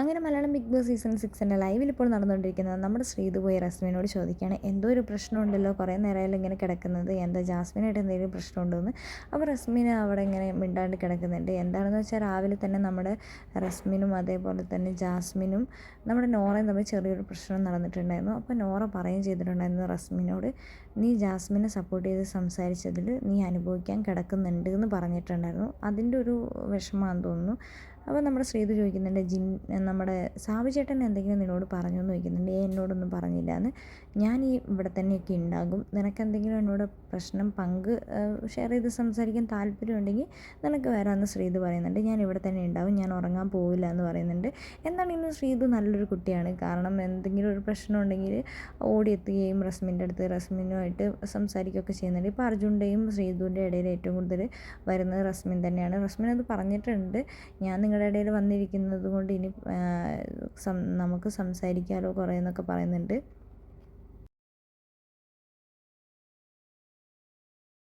അങ്ങനെ Malayalam big boss season സിക്സിന്റെ ലൈവിൽ ഇപ്പോൾ നടന്നുകൊണ്ടിരിക്കുന്നത് നമ്മുടെ ശ്രീതു പോയി റസ്മിനോട് ചോദിക്കുകയാണ് എന്തോ ഒരു പ്രശ്നമുണ്ടല്ലോ? കുറേ നേരമായാലും ഇങ്ങനെ കിടക്കുന്നത്. എന്താ ജാസ്മിനായിട്ട് എന്തെങ്കിലും പ്രശ്നമുണ്ടോയെന്ന് അപ്പോൾ റസ്മിന് അവിടെ ഇങ്ങനെ മിണ്ടാണ്ട് കിടക്കുന്നുണ്ട്. എന്താണെന്ന് വെച്ചാൽ രാവിലെ തന്നെ നമ്മുടെ റസ്മിനും അതേപോലെ തന്നെ ജാസ്മിനും നമ്മുടെ നോറയും തമ്മിൽ ചെറിയൊരു പ്രശ്നം നടന്നിട്ടുണ്ടായിരുന്നു. അപ്പോൾ നോറ പറയുകയും ചെയ്തിട്ടുണ്ടായിരുന്നു റസ്മിനോട് നീ ജാസ്മിനെ സപ്പോർട്ട് ചെയ്ത് സംസാരിച്ചതിൽ നീ അനുഭവിക്കാൻ കിടക്കുന്നുണ്ട് എന്ന് പറഞ്ഞിട്ടുണ്ടായിരുന്നു. അതിന്റെ ഒരു വിഷമമാണെന്ന് തോന്നുന്നു. അപ്പോൾ നമ്മുടെ ശ്രീതു ചോദിക്കുന്നുണ്ട് ജിൻ നമ്മുടെ സാവു ചേട്ടൻ എന്തെങ്കിലും നിന്നോട് പറഞ്ഞു എന്ന് ചോദിക്കുന്നുണ്ട് ഏ എന്നോടൊന്നും പറഞ്ഞില്ല എന്ന്. ഞാൻ ഈ ഇവിടെ തന്നെയൊക്കെ ഉണ്ടാകും. നിനക്ക് എന്തെങ്കിലും എന്നോട് പ്രശ്നം പങ്ക് ഷെയർ ചെയ്ത് സംസാരിക്കാൻ താല്പര്യമുണ്ടെങ്കിൽ നിനക്ക് വരാമെന്ന് ശ്രീതു പറയുന്നുണ്ട്. ഞാൻ ഇവിടെ തന്നെ ഉണ്ടാകും. ഞാൻ ഉറങ്ങാൻ പോവില്ല എന്ന് പറയുന്നുണ്ട്. ഇന്ന് ശ്രീതു നല്ലൊരു കുട്ടിയാണ്. കാരണം എന്തെങ്കിലും ഒരു പ്രശ്നം ഉണ്ടെങ്കിൽ ഓടിയെത്തുകയും റസ്മിന്റെ അടുത്ത് റസ്മിനുമായിട്ട് സംസാരിക്കുകയൊക്കെ ചെയ്യുന്നുണ്ട്. ഇപ്പോൾ അർജുന്റെയും ശ്രീതുവിന്റെ ഇടയിൽ ഏറ്റവും കൂടുതൽ വരുന്നത് റസ്മിൻ തന്നെയാണ്. റസ്മിൻ അത് പറഞ്ഞിട്ടുണ്ട്. ഞാൻ നിങ്ങളുടെ ഇടയിൽ വന്നിരിക്കുന്നത് കൊണ്ട് ഇനി നമുക്ക് സംസാരിക്കാമല്ലോ കുറേ എന്നൊക്കെ പറയുന്നുണ്ട്.